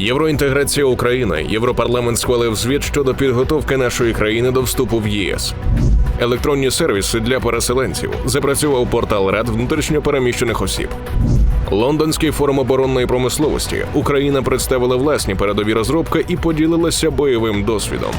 Євроінтеграція України. Європарламент схвалив звіт щодо підготовки нашої країни до вступу в ЄС. Електронні сервіси для переселенців. Запрацював портал Рад внутрішньопереміщених осіб. Лондонський форум оборонної промисловості. Україна представила власні передові розробки і поділилася бойовим досвідом.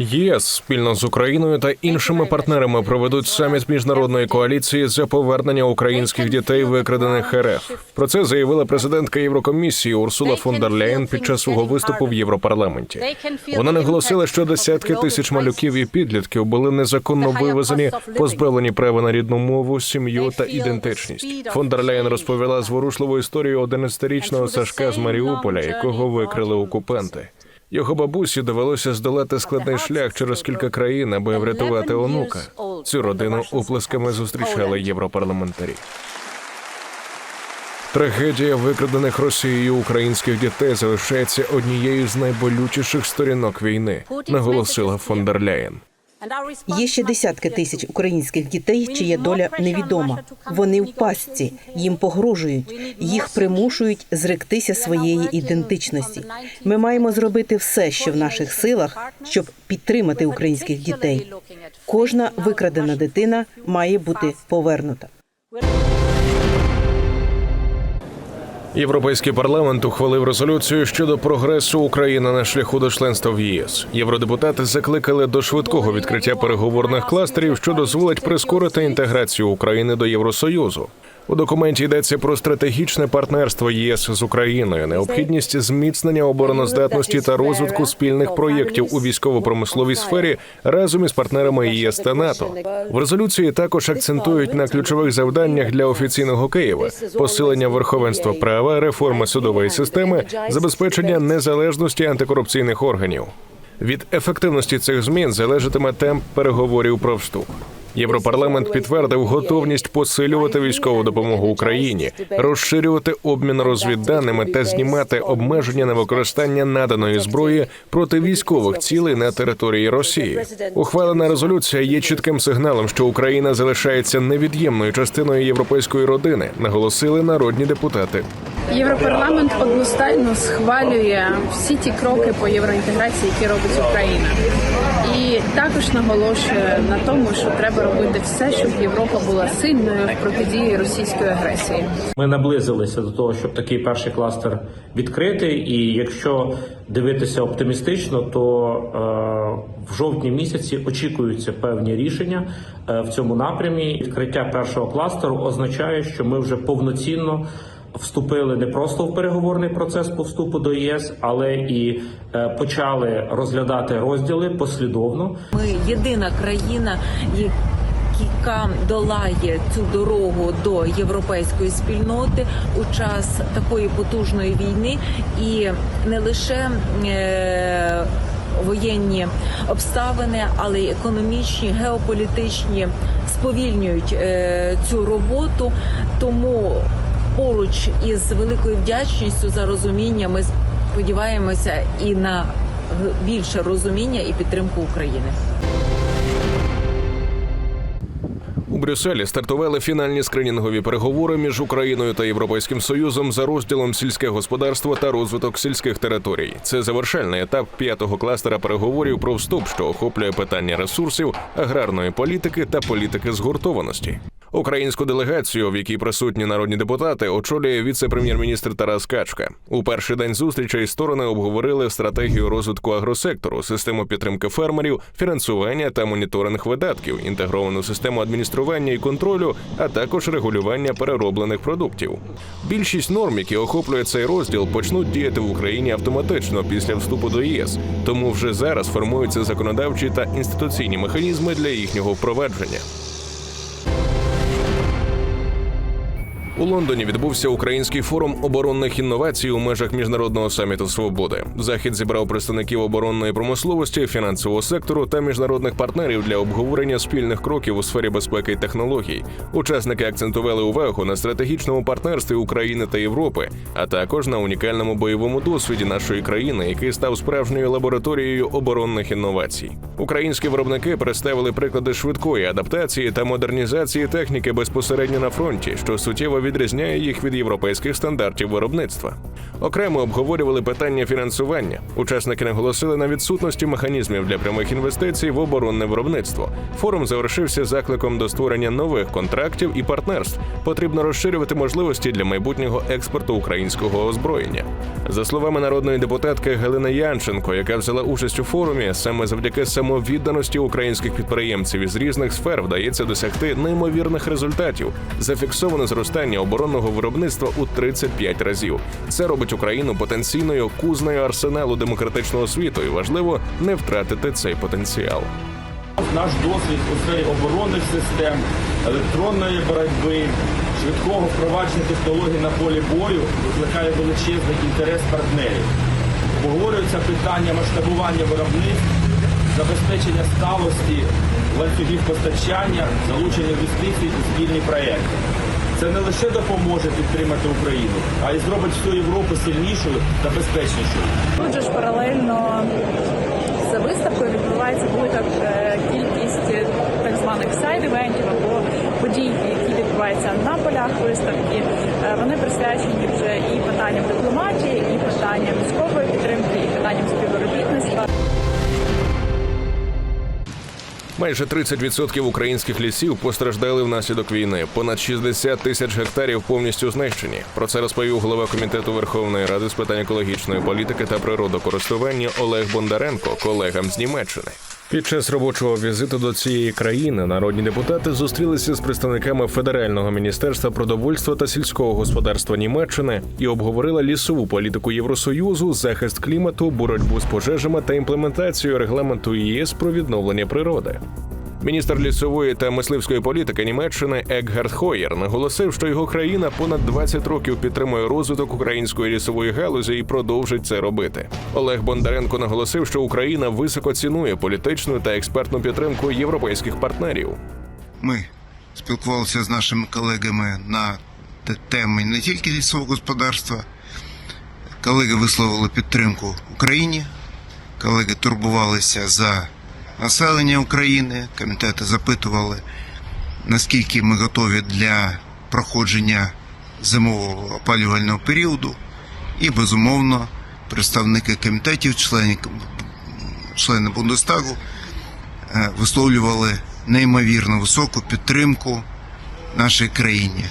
ЄС спільно з Україною та іншими партнерами проведуть саміт міжнародної коаліції за повернення українських дітей, викрадених РФ. Про це заявила президентка Єврокомісії Урсула фон дер Ляєн під час свого виступу в Європарламенті. Вона наголосила, що десятки тисяч малюків і підлітків були незаконно вивезені, позбавлені права на рідну мову, сім'ю та ідентичність. Фон дер Ляєн розповіла зворушливу історію 11-річного Сашка з Маріуполя, якого викрили окупанти. Його бабусі довелося здолати складний шлях через кілька країн, аби врятувати онука. Цю родину оплесками зустрічали європарламентарі. Трагедія викрадених Росією українських дітей залишається однією з найболючіших сторінок війни, наголосила фон дер Ляєн. Є ще десятки тисяч українських дітей, чия доля невідома. Вони в пастці, їм погрожують, їх примушують зректися своєї ідентичності. Ми маємо зробити все, що в наших силах, щоб підтримати українських дітей. Кожна викрадена дитина має бути повернута. Європейський парламент ухвалив резолюцію щодо прогресу України на шляху до членства в ЄС. Євродепутати закликали до швидкого відкриття переговорних кластерів, що дозволить прискорити інтеграцію України до Євросоюзу. У документі йдеться про стратегічне партнерство ЄС з Україною, необхідність зміцнення обороноздатності та розвитку спільних проєктів у військово-промисловій сфері разом із партнерами ЄС та НАТО. В резолюції також акцентують на ключових завданнях для офіційного Києва: посилення верховенства права, реформи судової системи, забезпечення незалежності антикорупційних органів. Від ефективності цих змін залежатиме темп переговорів про вступ. Європарламент підтвердив готовність посилювати військову допомогу Україні, розширювати обмін розвідданими та знімати обмеження на використання наданої зброї проти військових цілей на території Росії. Ухвалена резолюція є чітким сигналом, що Україна залишається невід'ємною частиною європейської родини, наголосили народні депутати. Європарламент одностайно схвалює всі ті кроки по євроінтеграції, які робить Україна, також наголошує на тому, що треба робити все, щоб Європа була сильною в протидії російської агресії. Ми наблизилися до того, щоб такий перший кластер відкрити. І якщо дивитися оптимістично, то е, в жовтні місяці очікуються певні рішення е, в цьому напрямі. Відкриття першого кластеру означає, що ми вже повноцінно. Вступили не просто в переговорний процес по вступу до ЄС, але і е, почали розглядати розділи послідовно. Ми єдина країна, яка долає цю дорогу до європейської спільноти у час такої потужної війни, і не лише е, воєнні обставини, але й економічні, геополітичні сповільнюють е, цю роботу. Тому поруч із великою вдячністю за розуміння ми сподіваємося і на більше розуміння і підтримку України. У Брюсселі стартували фінальні скринінгові переговори між Україною та Європейським Союзом за розділом сільське господарство та розвиток сільських територій. Це завершальний етап п'ятого кластера переговорів про вступ, що охоплює питання ресурсів, аграрної політики та політики згуртованості. Українську делегацію, в якій присутні народні депутати, очолює віце-прем'єр-міністр Тарас Качка. У перший день зустрічей сторони обговорили стратегію розвитку агросектору, систему підтримки фермерів, фінансування та моніторинг видатків, інтегровану систему адміністрування і контролю, а також регулювання перероблених продуктів. Більшість норм, які охоплює цей розділ, почнуть діяти в Україні автоматично після вступу до ЄС. Тому вже зараз формуються законодавчі та інституційні механізми для їхнього впровадження. У Лондоні відбувся український форум оборонних інновацій у межах міжнародного саміту свободи. Захід зібрав представників оборонної промисловості, фінансового сектору та міжнародних партнерів для обговорення спільних кроків у сфері безпеки і технологій. Учасники акцентували увагу на стратегічному партнерстві України та Європи, а також на унікальному бойовому досвіді нашої країни, який став справжньою лабораторією оборонних інновацій. Українські виробники представили приклади швидкої адаптації та модернізації техніки безпосередньо на фронті, що суттєво суттєво відрізняє їх від європейських стандартів виробництва. Окремо обговорювали питання фінансування. Учасники наголосили на відсутності механізмів для прямих інвестицій в оборонне виробництво. Форум завершився закликом до створення нових контрактів і партнерств. Потрібно розширювати можливості для майбутнього експорту українського озброєння. За словами народної депутатки Галини Янченко, яка взяла участь у форумі, саме завдяки самовідданості українських підприємців із різних сфер вдається досягти неймовірних результатів. Зафіксовано зростання оборонного виробництва у 35 разів. Це робить Україну потенційною кузнею арсеналу демократичного світу, і важливо не втратити цей потенціал. Наш досвід у сфері оборонних систем, електронної боротьби, швидкого впровадження технологій на полі бою викликає величезний інтерес партнерів. Обговорюються питання масштабування виробництв, забезпечення сталості ланцюгів постачання, залучення інвестицій у спільні проекти. Це не лише допоможе підтримати Україну, а й зробить всю Європу сильнішою та безпечнішою. Тут же ж паралельно з виставкою відбувається велика кількість е, так званих сайд-івентів або подій, які відбуваються на полях виставки. Е, Вони присвячені вже і питанням дипломатії, і питанням військової підтримки, Майже 30% українських лісів постраждали внаслідок війни. Понад 60 тисяч гектарів повністю знищені. Про це розповів голова комітету Верховної Ради з питань екологічної політики та природокористування Олег Бондаренко колегам з Німеччини. Під час робочого візиту до цієї країни народні депутати зустрілися з представниками Федерального міністерства продовольства та сільського господарства Німеччини і обговорили лісову політику Євросоюзу, захист клімату, боротьбу з пожежами та імплементацію регламенту ЄС про відновлення природи. Міністр лісової та мисливської політики Німеччини Екгард Хойєр наголосив, що його країна понад 20 років підтримує розвиток української лісової галузі і продовжить це робити. Олег Бондаренко наголосив, що Україна високо цінує політичну та експертну підтримку європейських партнерів. Ми спілкувалися з нашими колегами на те- теми не тільки лісового господарства. Колеги висловили підтримку Україні, колеги турбувалися за населення України, комітети запитували, наскільки ми готові для проходження зимового опалювального періоду. І, безумовно, представники комітетів, члени, члени Бундестагу е, висловлювали неймовірно високу підтримку нашій країні.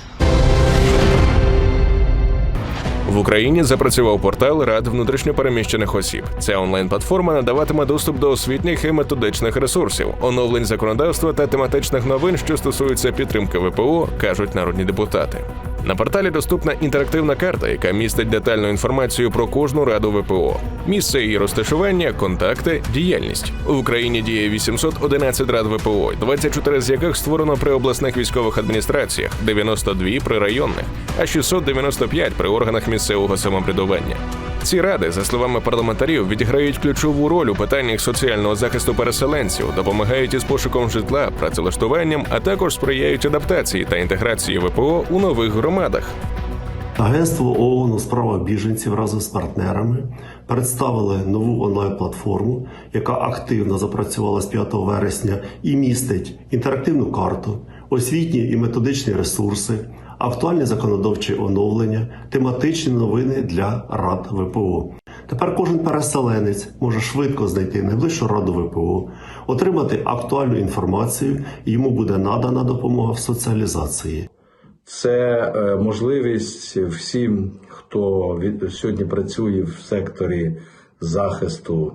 В Україні запрацював портал Рад внутрішньопереміщених осіб. Ця онлайн-платформа надаватиме доступ до освітніх і методичних ресурсів, оновлень законодавства та тематичних новин, що стосуються підтримки ВПО, кажуть народні депутати. На порталі доступна інтерактивна карта, яка містить детальну інформацію про кожну раду ВПО, місце її розташування, контакти, діяльність. В Україні діє 811 рад ВПО, 24 з яких створено при обласних військових адміністраціях, 92 при районних, а 695 при органах місцевого самоврядування. Ці ради, за словами парламентарів, відіграють ключову роль у питаннях соціального захисту переселенців, допомагають із пошуком житла, працевлаштуванням, а також сприяють адаптації та інтеграції ВПО у нових громадах. Агентство ООН у справах біженців разом з партнерами представили нову онлайн-платформу, яка активно запрацювала з 5 вересня і містить інтерактивну карту, освітні і методичні ресурси, актуальні законодавчі оновлення, тематичні новини для рад ВПО. Тепер кожен переселенець може швидко знайти найближчу раду ВПО, отримати актуальну інформацію, і йому буде надана допомога в соціалізації. Це е, можливість всім, хто від сьогодні працює в секторі захисту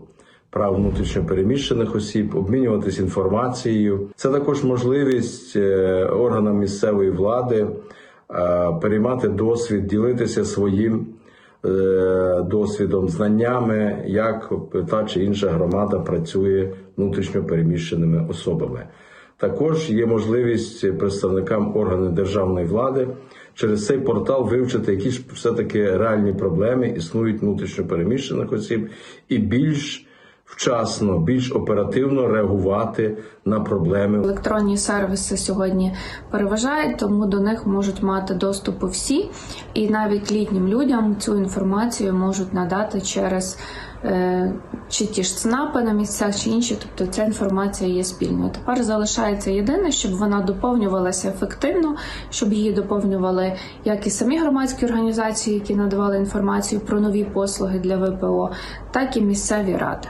прав внутрішньопереміщених осіб, обмінюватись інформацією. Це також можливість е, органам місцевої влади переймати досвід, ділитися своїм е, досвідом, знаннями, як та чи інша громада працює внутрішньопереміщеними особами. Також є можливість представникам органів державної влади через цей портал вивчити, які ж все-таки реальні проблеми існують внутрішньо переміщених осіб, і більш вчасно, більш оперативно реагувати на проблеми. Електронні сервіси сьогодні переважають, тому до них можуть мати доступ всі, і навіть літнім людям цю інформацію можуть надати через е, чи ті ж ЦНАПи на місцях, чи інші. Тобто ця інформація є спільною. Тепер залишається єдине, щоб вона доповнювалася ефективно, щоб її доповнювали як і самі громадські організації, які надавали інформацію про нові послуги для ВПО, так і місцеві ради.